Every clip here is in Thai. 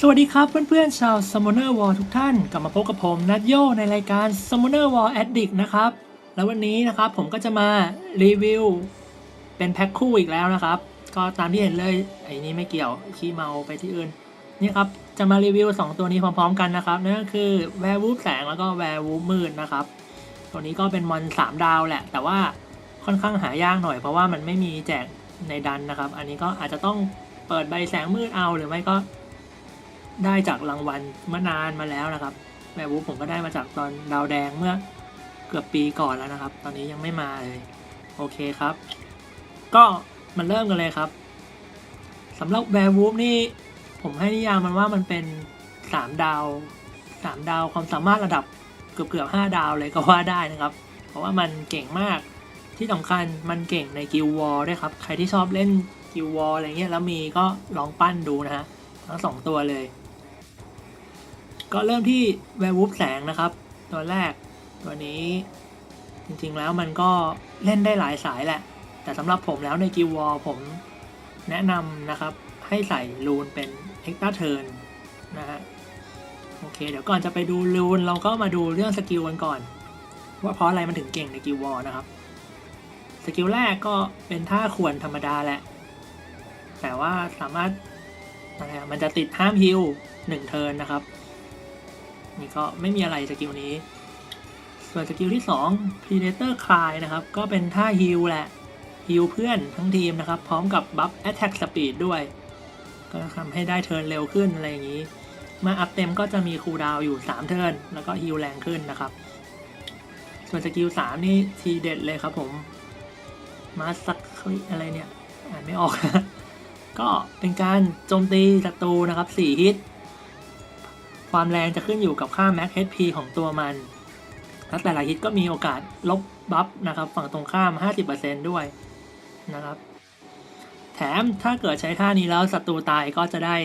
สวัสดีครับเพื่อนๆชาว Summoner War ทุกท่าน กลับมาพบกับผมนัดโยในรายการ Summoner War Addict นะครับ แล้ววันนี้นะครับผมก็จะมารีวิว เป็นแพ็คคู่อีกแล้วนะครับ ก็ตามที่เห็นเลยไอ้นี้ไม่เกี่ยวขี้เมาไปที่อื่น นี่ครับ จะมารีวิว 2 ตัวนี้พร้อมๆกันนะครับ นั่นก็คือแวร์วูฟแสงแล้วก็แวร์วูฟมืดนะครับ ตัวนี้ก็เป็นมอน3ดาวแหละ แต่ว่าค่อนข้างหายากหน่อยเพราะว่ามันไม่มีแจกในดันนะครับ อันนี้ก็อาจจะต้องเปิดใบแสงมืดเอาหรือไม่ก็ ได้จากรางวัลเมื่อนานมาแล้วนะครับแวร์วูฟผมก็ได้มาจากตอนดาวแดงเมื่อเกือบปีก่อนแล้วนะครับ ตอนนี้ยังไม่มาเลย โอเคครับ ก็มันเริ่มกันเลยครับสำหรับแวร์วูฟนี่ผมให้นิยามมันว่ามันเป็นสามดาวสามดาวความสามารถระดับเกือบเกือบห้าดาวเลยก็ว่าได้นะครับ เพราะว่ามันเก่งมากที่สำคัญมันเก่งในกิลวอลด้วยครับ ใครที่ชอบเล่นกิลวอลอะไรเงี้ยแล้วมีก็ลองปั้นดูนะฮะทั้งสองตัวเลย ก็เริ่มที่แวร์วูฟแสงนะครับ ตัวแรกตัวนี้จริงๆแล้วมันก็เล่นได้หลายสายแหละ แต่สำหรับผมแล้วในกิลวอลผมแนะนำนะครับ ให้ใส่รูนเป็นเอ็กซ์เทิร์นนะฮะโอเค เดี๋ยวก่อนจะไปดูรูนเราก็มาดูเรื่องสกิลกันก่อน ว่าเพราะอะไรมันถึงเก่งในกิลวอลนะครับสกิลแรกก็เป็นท่าขวนธรรมดาแหละ แต่ว่าสามารถอะไรอะมันจะติดห้ามฮิลหนึ่งเทิร์นนะครับ นี่ก็ไม่มีอะไรสกิลนี้ ส่วนสกิลที่ 2 Predator Cry นะครับ ก็เป็นท่าฮิลแหละฮิลเพื่อนทั้งทีมนะครับ พร้อมกับบัฟ Attack Speed ด้วย ก็ทำให้ได้เทิร์นเร็วขึ้นอะไรอย่างนี้มื่ออัพเต็มก็จะมีคูลดาวอยู่ 3 เทิร์นแล้วก็ฮิลแรงขึ้นนะครับ ส่วนสกิล 3 นี่ทีเด็ดเลยครับผมมาสักอะไรเนี่ย อ่านไม่ออก ก็เป็นการโจมตีศัตรูนะครับ 4 ฮิต ความแรงจะขึ้นอยู่กับค่า Max HP ของตัวมัน และแต่ละฮิตก็มีโอกาสลบบัฟนะครับ ฝั่งตรงข้าม 50%ด้วยนะครับ แถมถ้าเกิดใช้ท่านี้แล้วศัตรูตายก็จะได้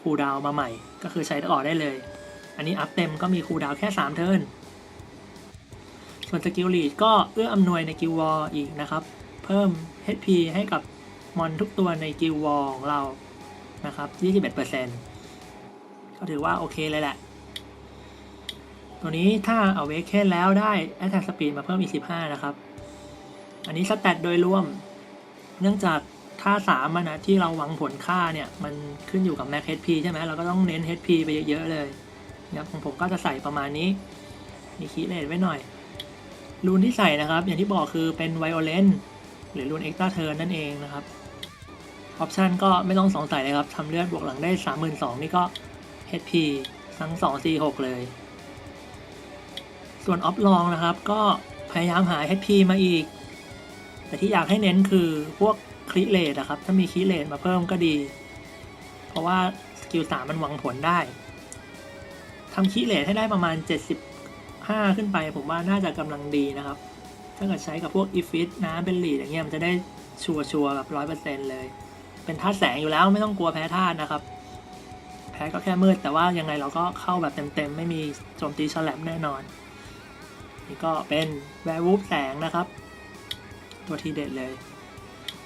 คูลดาวมาใหม่ ก็คือใช้ต่อได้เลย อันนี้อัพเต็มก็มีคูลดาวแค่ 3 เทิร์นส่วนสกิลลีดก็เอื้ออำนวยในกิลวอลอีกนะครับ เพิ่ม HP ให้กับมอนทุกตัวในกิลวอลของเรานะครับ 21% ก็ถือว่าโอเคเลยแหละ ตัวนี้ถ้าเอาเวกเคนแล้วได้ Attack Speed มาเพิ่มอีก 15 นะครับ อันนี้สแตทโดยรวม เนื่องจากท่าสามนะที่เราหวังผลค่าเนี่ย มันขึ้นอยู่กับ Max HP ใช่ไหมเราก็ต้องเน้น HP ไปเยอะ ๆ เลยนะครับของผมก็จะใส่ประมาณนี้มีคีเลทไว้หน่อย รูนที่ใส่นะครับ อย่างที่บอกคือเป็นไวโอเลนหรือรูนเอ็กซ์ต r าเทิร์นนั่นเองนะครับออปชันก็ไม่ต้องสงสัยเลยครับทำเลือดบวกหลังได้ 32,000 นี่ก็ HP ทั้ง 2 4 6 เลย ส่วนออฟลองนะครับ ก็พยายามหา HP มาอีก แต่ที่อยากให้เน้นคือพวกคลิเลตนะครับ ถ้ามีคลิเลตมาเพิ่มก็ดี เพราะว่าสกิล3มันหวังผลได้ทำคลิเลตให้ได้ประมาณ 75 ขึ้นไป ผมว่าน่าจะกำลังดีนะครับ ถ้าเกิดใช้กับพวกอีฟิตน้ำเป็นลีดอย่างเงี้ยมันจะได้ชัวร์ๆแบบร้อยเปอร์เซ็นเลย เป็นธาตุแสงอยู่แล้วไม่ต้องกลัวแพ้ธาตุนะครับ พ้ก็แค่มืด แต่ว่ายังไงเราก็เข้าแบบเต็มๆ ไม่มีโจมตีฉลับแน่นอน นี่ก็เป็นแวร์วูฟแสงนะครับ ตัวทีเด็ดเลย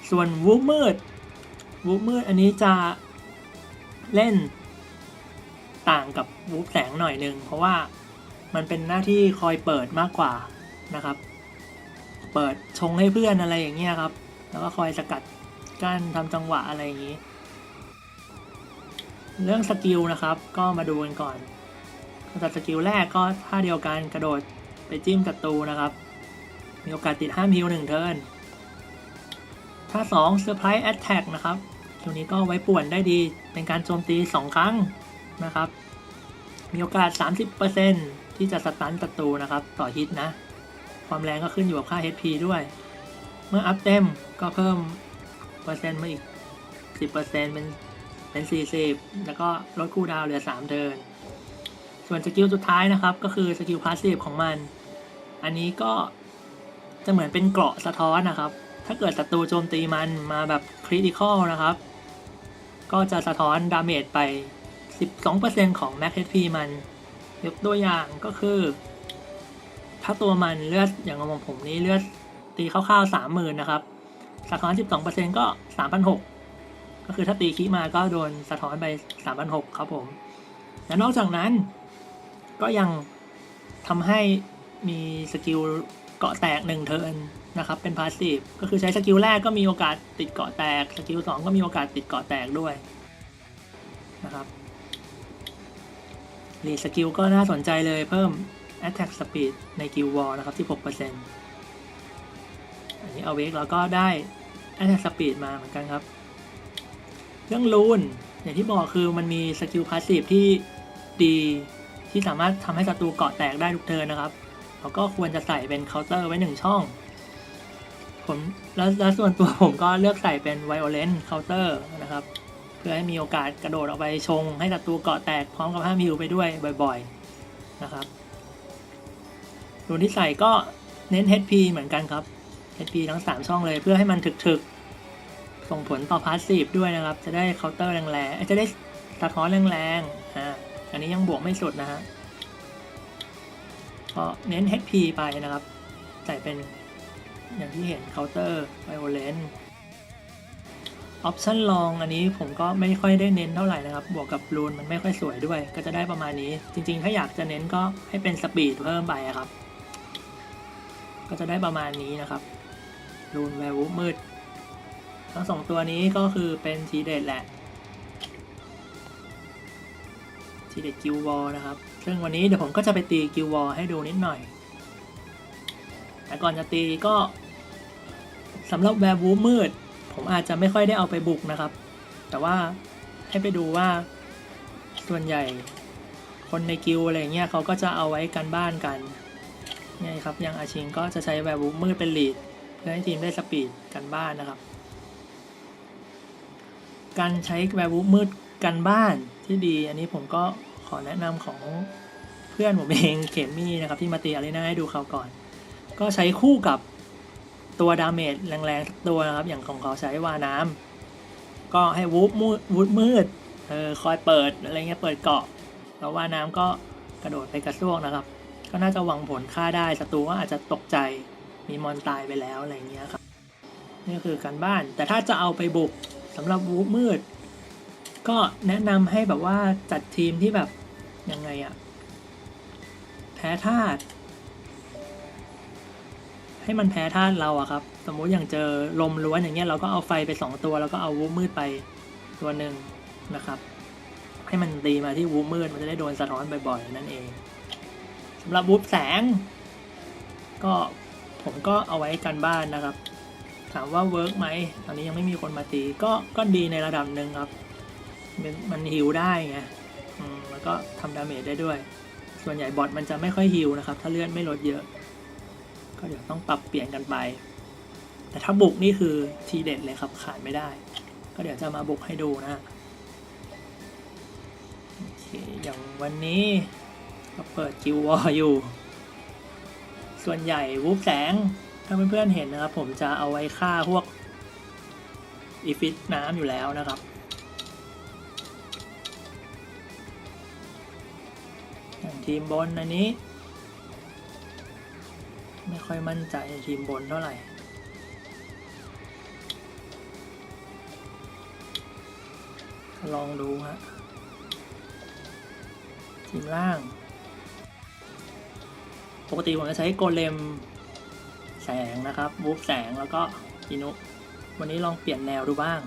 ส่วนวูฟมืดวูฟมืดอันนี้จะเล่นต่างกับวูฟแสงหน่อยหนึ่งเพราะว่ามันเป็นหน้าที่คอยเปิดมากกว่านะครับ เปิดชงให้เพื่อนอะไรอย่างเงี้ยครับ แล้วก็คอยสกัดกั้นทำจังหวะอะไรอย่างนี้ เรื่องสกิลนะครับ ก็มาดูกันก่อนแต่สกิลแรกก็ท่าเดียวกันกระโดดไปจิ้มศัตรูนะครับ มีโอกาสติดห้ามฮิวหนึ่งเทิร์นท่าสองเซอร์ไพรส์แอตแทกนะครับคิวนี้ก็ไว้ป่วนได้ดี เป็นการโจมตี 2 ครั้งนะครับ มีโอกาส 30%ที่จะสตันศัตรูนะครับ ต่อฮิตนะ ความแรงก็ขึ้นอยู่กับค่า HP ด้วย เมื่ออัพเต็มก็เพิ่มเปอร์เซ็นต์มาอีก 10%เป็น เป็น 40 แล้วก็ลดคูดาวเหลือ 3 เทิร์นส่วนสกิลสุดท้ายนะครับ ก็คือสกิลพาสซีฟของมัน อันนี้ก็จะเหมือนเป็นเกราะสะท้อนนะครับ ถ้าเกิดศัตรูโจมตีมันมาแบบคริติคอลนะครับ ก็จะสะท้อนดาเมจไป 12%ของ Max HP มัน ยกตัวอย่างก็คือ ถ้าตัวมันเลือดอย่างของผมนี้เลือดตีคร่าวๆ30,000นะครับ สะท้อน 12%ก็ 3,600 ก็คือถ้าตีคีมาก็โดนสะท้อนไป3,600ครับผม และนอกจากนั้น ก็ยังทำให้มีสกิลเกาะแตกหนึ่งเทิร์นนะครับ เป็นพาสซีฟก็คือใช้สกิลแรกก็มีโอกาสติดเกาะแตก สกิลสองก็มีโอกาสติดเกาะแตกด้วยนะครับรีสกิลก็น่าสนใจเลยเพิ่ม Attack Speed ในกิลวอลนะครับที่ 6%อันนี้เอาเวกแล้วก็ได้ Attack Speed มาเหมือนกันครับ รื่องรูนอย่างที่บอกคือมันมีสกิลพาสซีฟที่ดีที่สามารถทำให้ศัตรูเกาะแตกได้ทุกเทิร์นนะครับเราก็ควรจะใส่เป็นเคาน์เตอร์ไว้หนึ่งช่อง ผมแล้วแล้วส่วนตัวผมก็เลือกใส่เป็นไวโอเลนเคาน์เตอร์นะครับ เพื่อให้มีโอกาสกระโดดออกไปชง ให้ศัตรูเกาะแตกพร้อมกับห้ามฮิวไปด้วยบ่อย ๆนะครับรูนที่ใส่ก็เน้น HP เหมือนกันครับ HP ทั้ง 3 ช่องเลยเพื่อให้มันถึกๆ ส่งผลต่อพาสซีฟด้วยนะครับ จะได้เคาน์เตอร์แรงๆจะได้สะท้อนแรงๆอ่าอันนี้ยังบวกไม่สุดนะฮะก็เน้น HP ไปนะครับ ใส่เป็นอย่างที่เห็นเคาน์เตอร์ไวโอเลนออปชั่นลองอันนี้ผมก็ไม่ค่อยได้เน้นเท่าไหร่นะครับ บวกกับรูนมันไม่ค่อยสวยด้วย ก็จะได้ประมาณนี้ จริงๆ ถ้าอยากจะเน้นก็ให้เป็นสปีดเพิ่มไปอะครับ ก็จะได้ประมาณนี้นะครับรูนแวร์วูมืด ทั้งสองตัวนี้ก็คือเป็นทีเด็ดแหละทีเด็ดกิววอลนะครับ ซึ่งวันนี้เดี๋ยวผมก็จะไปตีกิววอลให้ดูนิดหน่อย แต่ก่อนจะตีก็สำหรับแวร์วูมืด ผมอาจจะไม่ค่อยได้เอาไปบุกนะครับ แต่ว่าให้ไปดูว่าส่วนใหญ่คนในกิวอะไรเงี้ยเขาก็จะเอาไว้กันบ้านกันเนี่ครับอย่างอาชิงก็จะใช้แวร์วูมืดเป็นลีดเพื่อให้ทีมได้สปีดกันบ้านนะครับ การใช้แวร์วูฟมืดกันบ้านที่ดี อันนี้ผมก็ขอแนะนำของเพื่อนผมเองเขมมี่นะครับ ที่มาตีอารีนาให้ดูเขาก่อน ก็ใช้คู่กับตัวดาเมจแรงๆตัวนะครับ อย่างของเขาใช้วาน้ำก็ให้วูฟมืดวูฟมืดเออคอยเปิดอะไรเงี้ยเปิดเกาะแล้ววาน้ำก็กระโดดไปกระซวกนะครับ ก็น่าจะหวังผลฆ่าได้ศัตรูก็อาจจะตกใจมีมอนตายไปแล้วอะไรเงี้ยครับนี่คือการบ้าน แต่ถ้าจะเอาไปบุก สำหรับวูฟมืด ก็แนะนำให้แบบว่าจัดทีมที่แบบ ยังไงอะแพ้ธาตุให้มันแพ้ธาตุเราอะครับ สมมุติอย่างเจอลมล้วนอย่างเงี้ยเราก็เอาไฟไปสองตัว แล้วก็เอาวูฟมืดไปตัวหนึ่งนะครับ ให้มันตีมาที่วูฟมืดมันจะได้โดนสะท้อนบ่อยๆนั่นเองสำหรับวูฟแสง ก็ผมก็เอาไว้กันบ้านนะครับ ถามว่าเวิร์กไหมตอนนี้ยังไม่มีคนมาตีก็ก็ดีในระดับหนึ่งครับมันมันฮิวได้ไงแล้วก็ทำดาเมจได้ด้วย ส่วนใหญ่บอทมันจะไม่ค่อยฮิวนะครับ ถ้าเลือดไม่ลดเยอะ ก็เดี๋ยวต้องปรับเปลี่ยนกันไป แต่ถ้าบุกนี่คือทีเด็ดเลยครับขาดไม่ได้ ก็เดี๋ยวจะมาบุกให้ดูนะโอเคอย่างวันนี้ก็เปิดกิววออยู่ ส่วนใหญ่วูฟแสง ถ้าเพื่อนๆเห็นนะครับ ผมจะเอาไว้ฆ่าพวกอีฟิตน้ำอยู่แล้วนะครับ ทีมบนอันนี้ ไม่ค่อยมั่นใจทีมบนเท่าไหร่ลองดูฮะทีมล่าง ปกติผมจะใช้โกเลม แสงนะครับวูฟแสงแล้วก็อินุ วันนี้ลองเปลี่ยนแนวดูบ้าง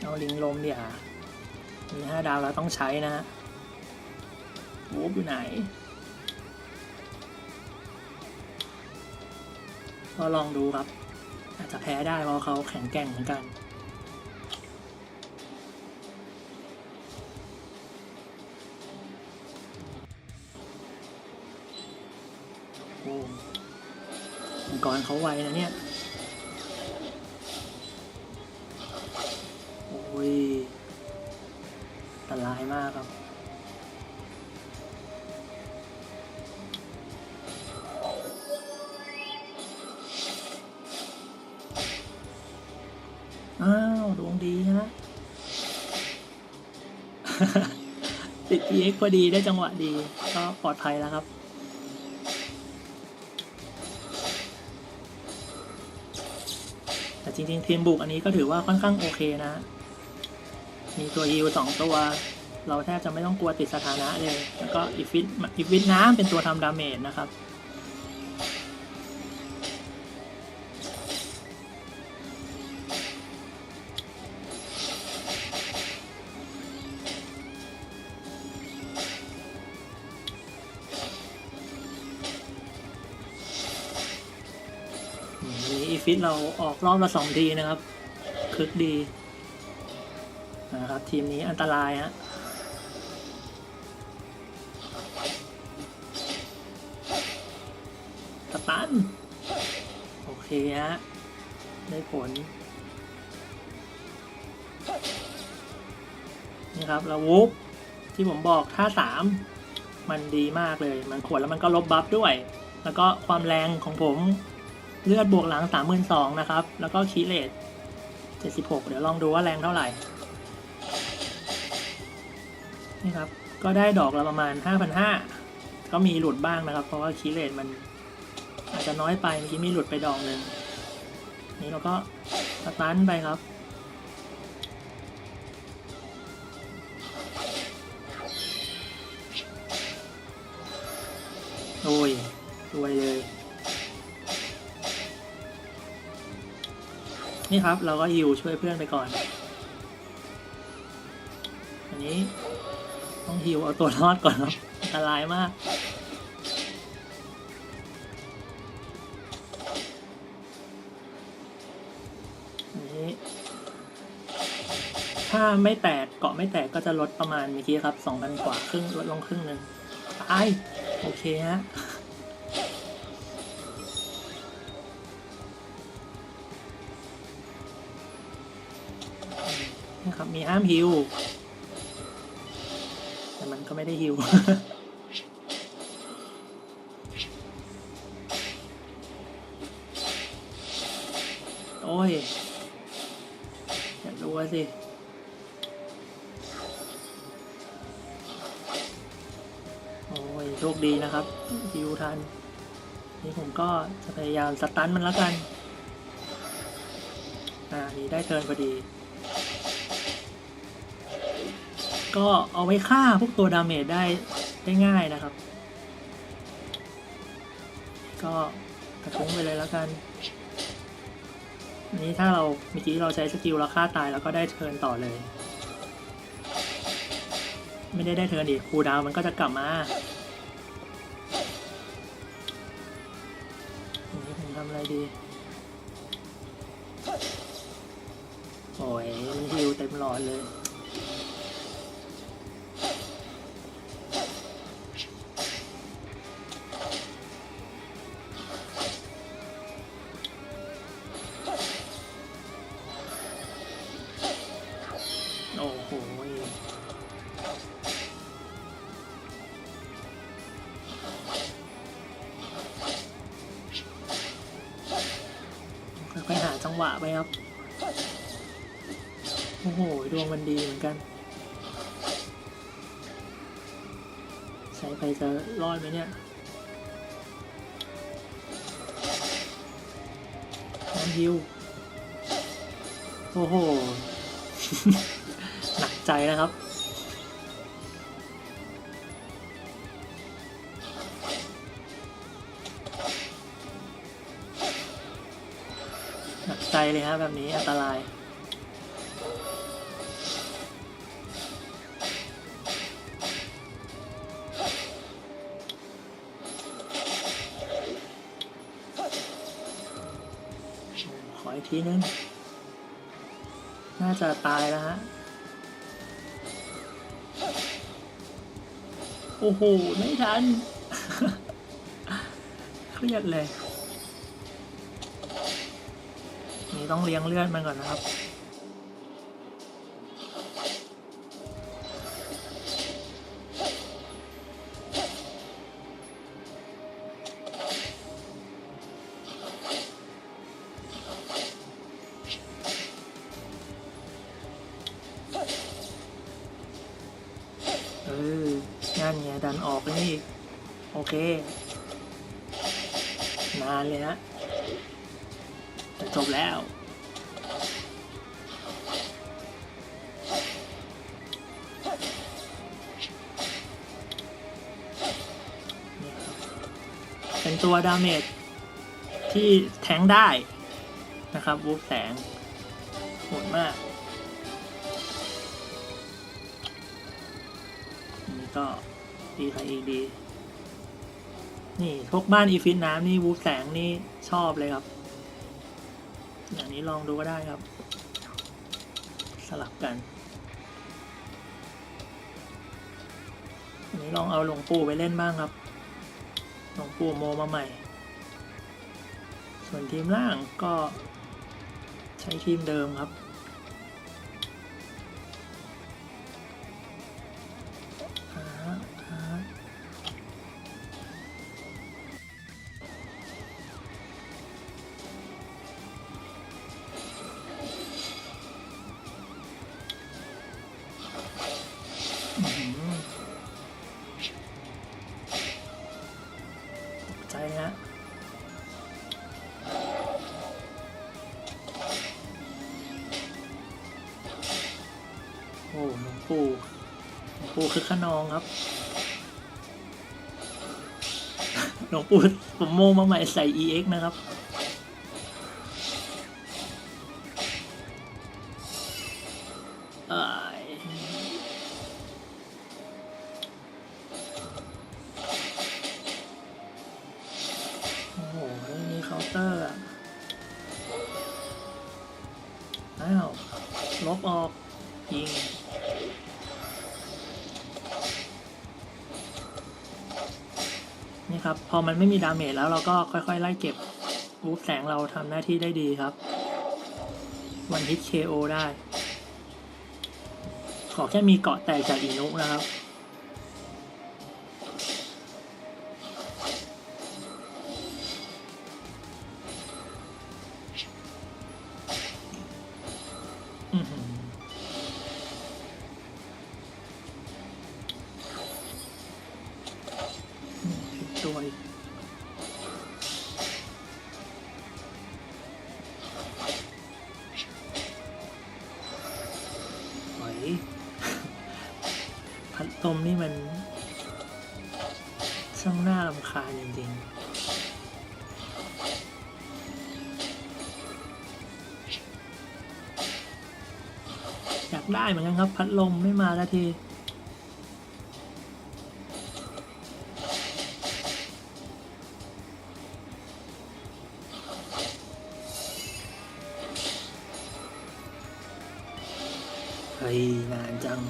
เอาลิงลมเดี๋ยวมีห้าดาวแล้วต้องใช้นะฮะวูฟอยู่ไหน ก็ลองดูครับ อาจจะแพ้ได้เพราะเขาแข็งแกร่งเหมือนกัน กรเขาไวนะเนี่ย โอ้ยอันตรายมากครับ อ้าว ดวงดีฮะ ติด EX พอดีได้จังหวะดี ก็ปลอดภัยแล้วครับ ริง ๆ ทีมบุกอันนี้ก็ถือว่าค่อนข้างโอเคนะมมีตัวฮิวสองตัว เราแทบจะไม่ต้องกลัวติดสถานะเลย แล้วก็อีฟิตอีฟิตน้ำเป็นตัวทำดาเมจนะครับ ฟิตเราออกรอบละสองทีนะครับ คึกดีนะครับ ทีมนี้อันตรายฮะสตัน โอเคฮะ ได้ผล นี่ครับแล้ววูฟที่ผมบอกท่าสามมันดีมากเลย มันขวดแล้วมันก็ลบบัฟด้วย แล้วก็ความแรงของผม เลือดบวกหลังสามหมื่นสองนะครับ แล้วก็คีเลตเจ็ดสิบหกเดี๋ยวลองดูว่าแรงเท่าไหร่ นี่ครับ ก็ได้ดอกละประมาณห้าพันห้าก็มีหลุดบ้างนะครับ เพราะว่าคีเลตมันอาจจะน้อยไป เมื่อกี้มีหลุดไปดอกหนึ่ง นี่เราก็สตันไปครับโอ้ยรวยเลย นี่ครับ เราก็ฮิวช่วยเพื่อนไปก่อน อันนี้ต้องฮิวเอาตัวรอดก่อนครับอันตรายมากอันนี้ถ้าไม่แตกเกาะไม่แตกก็จะลดประมาณเมื่อกี้ครับสองพันกว่าครึ่งลดลงครึ่งหนึ่งตายโอเคฮะ ครับ มีห้ามฮิว แต่มันก็ไม่ได้ฮิวโอ้ย อยากรู้ว่าสิโอ้ยโชคดีนะครับฮิวทัน นี่ผมก็จะพยายามสตันมันแล้วกัน อ่า นี่ได้เทิร์นพอดี ก็เอาไว้ฆ่าพวกตัวดาเมจได้ได้ง่ายนะครับ ก็กระทุ้งไปเลยแล้วกันอันนี้ถ้าเราเมื่อกี้เราใช้สกิลแล้วฆ่าตายแล้วก็ได้เทิร์นต่อเลย ไม่ได้ได้เทิร์นอีกคูดาวมันก็จะกลับมาอันนี้ผมทำอะไรดีโอ้ยฮิวเต็มหลอดเลย ๆหาจังหวะไปครับ โอ้โห ดวงมันดีเหมือนกันใช้ไฟจะรอดไหมเนี่ยน้ำฮิว โอ้โห หนักใจนะครับ เลยฮะแบบนี้อันตราย ขออีกทีนึง น่าจะตายแล้วฮะ โอ้โห ไม่ทัน เครียดเลย นี้ต้องเลี้ยงเลื่อนมันก่อนนะครับ เป็นตัวดาเมจที่แทงได้นะครับวูฟแสงโหดมากนนี่ก็ดีใครอีกดี นี่พวกบ้านอีฟิตน้ำนี่วูฟแสงนี่ชอบเลยครับ อย่างนี้ลองดูก็ได้ครับ สลับกันอันนี้ลองเอาหลวงปู่ไปเล่นบ้างครับ หลวงปู่โมมาใหม่ ส่วนทีมล่างก็ใช้ทีมเดิมครับ ปู่คือขนองครับ หลวงปู่ผมโมมาใหม่ใส่ EX นะครับเอ้โอ้โหไม่มีเคาน์เตอร์อะอ้าว ลบออก ยิง ครับ พอมันไม่มีดาเมจแล้วเราก็ค่อยๆ ไล่เก็บวูฟแสงเราทำหน้าที่ได้ดีครับวันฮิต KO ได้ ขอแค่มีเกาะแตกจากอินุนะครับอือ มนี่มัน ช่างน่ารำคาญจริงๆอยากได้เหมือนกันครับ พัดลมไม่มาล้วทีเฮ้ยนานจัง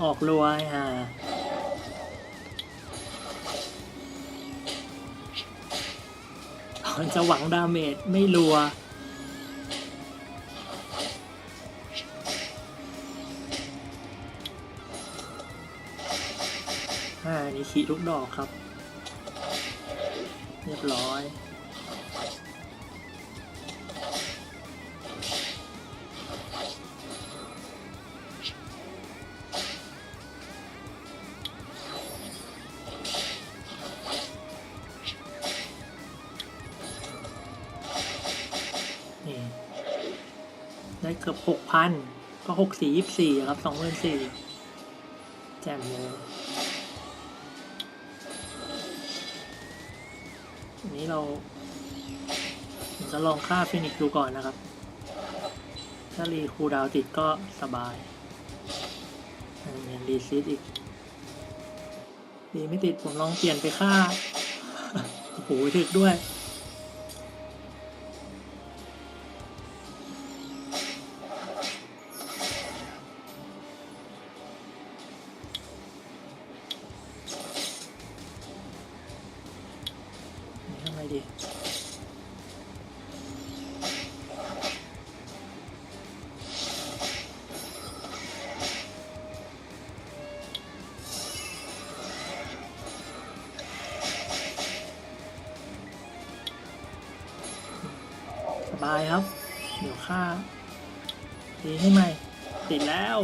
อย่างออกรัวไอ้ห่ามันจะหวังดาเมจไม่รัวอ่านี่ขีลูกดอกครับ เรียบร้อย เกือบหกพันก็หกสี่ยี่สี่ครับสองหมื่นสี่แจ่มเลยอันนี้เราผมจะลองฆ่าฟินิกดูก่อนนะครับ ถ้ารีคูดาวติดก็สบายยังรีซีดอีก ดีไม่ติดผมลองเปลี่ยนไปฆ่า โอ้โหถึกด้วย บายครับ เดี๋ยวข้าตีให้ใหม่ ติดแล้ว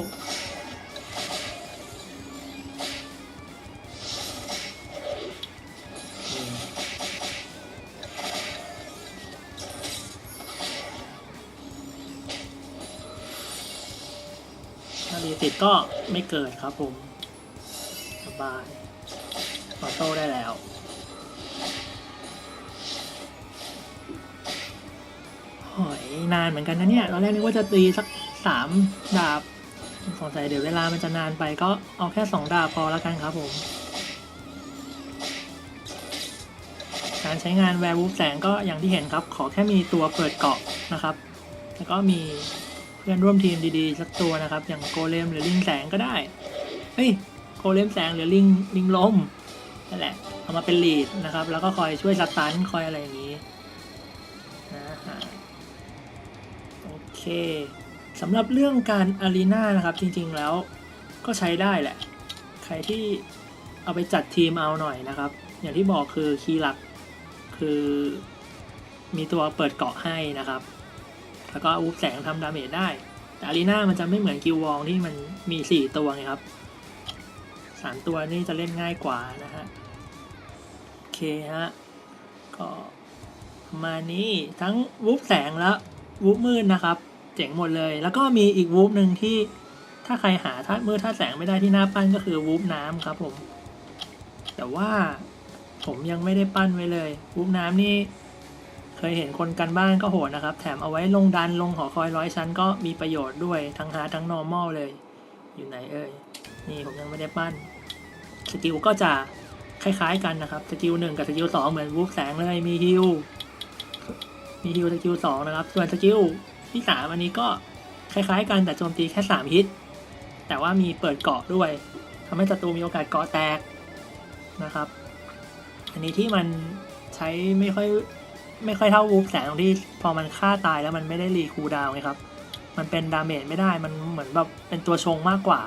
ถ้าดีติดก็ไม่เกิดครับผม สบาย ออโต้ได้แล้ว หอยนานเหมือนกันนะเนี่ย ตอนแรกนึกว่าจะตีสักสามดาบ สงสัยเดี๋ยวเวลามันจะนานไปก็เอาแค่สองดาบพอแล้วกันครับผม การใช้งานแวร์วูฟแสงก็อย่างที่เห็นครับ ขอแค่มีตัวเปิดเกาะนะครับ แล้วก็มีเพื่อนร่วมทีมดีๆ สักตัวนะครับ อย่างโกเลมหรือลิงแสงก็ได้ เฮ้ย โกเลมแสงหรือลิงลิงลมนั่นแหละ เอามาเป็นลีดนะครับ แล้วก็คอยช่วยสตันคอยอะไรอย่างนี้นะฮะ เคสำหรับเรื่องการอารีนานะครับจริงๆแล้วก็ใช้ได้แหละ ใครที่เอาไปจัดทีมเอาหน่อยนะครับ อย่างที่บอกคือคีย์หลักคือมีตัวเปิดเกาะให้นะครับ แล้วก็อาวุธแสงทำดาเมจได้ แต่อารีนามันจะไม่เหมือนกิลวองที่มันมีสี่ตัวไงครับสามตัวนี่จะเล่นง่ายกว่านะฮะโอเคฮะก็ประมาณนี้ทั้งวูฟแสงและ วูฟมืดนะครับ เจ๋งหมดเลย แล้วก็มีอีกวูฟหนึ่งที่ถ้าใครหาธาตุมืดธาตุแสงไม่ได้ที่หน้าปั้นก็คือวูฟน้ำครับผม แต่ว่าผมยังไม่ได้ปั้นไว้เลยวูฟน้ำนี่เคยเห็นคนกันบ้านก็โหดนะครับ แถมเอาไว้ลงดันลงหอคอยร้อยชั้นก็มีประโยชน์ด้วยทั้งฮาร์ทั้งนอร์มอลเลย อยู่ไหนเอ่ยนี่ผมยังไม่ได้ปั้นสกิลก็จะคล้ายๆกันนะครับสกิลหนึ่งกับสกิลสองเหมือนวูฟแสงเลยมีฮิล มีฮิลสกิลสองนะครับ ส่วนสกิลที่สามอันนี้ก็คล้ายๆกันแต่โจมตีแค่สามฮิต แต่ว่ามีเปิดเกาะด้วยทำให้ศัตรูมีโอกาสเกาะแตกนะครับ อันนี้ที่มันใช้ไม่ค่อยไม่ค่อยเท่าวูฟแสงตรงที่พอมันฆ่าตายแล้วมันไม่ได้รีคูดาวไงครับ มันเป็นดาเมจไม่ได้ มันเหมือนแบบเป็นตัวชงมากกว่า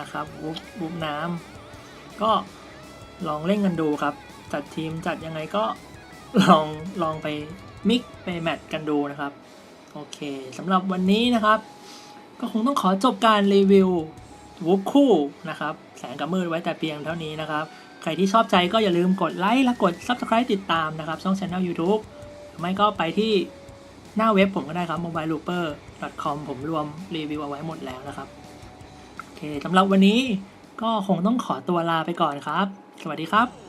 นะครับวูฟวูฟน้ำก็ลองเล่นกันดูครับ จัดทีมจัดยังไงก็ลองลองไป มิกไปแมทกันดูนะครับ โอเคสำหรับวันนี้นะครับ ก็คงต้องขอจบการรีวิววูฟคู่นะครับ แสงกับมืดไว้แต่เพียงเท่านี้นะครับ ใครที่ชอบใจก็อย่าลืมกดไลค์และกด Subscribe ติดตามนะครับ ช่อง Channel YouTube หรือไม่ก็ไปที่หน้าเว็บผมก็ได้ครับ mobilelooper.com ผมรวมรีวิวเอาไว้หมดแล้วนะครับ โอเคสำหรับวันนี้ก็คงต้องขอตัวลาไปก่อนครับ สวัสดีครับ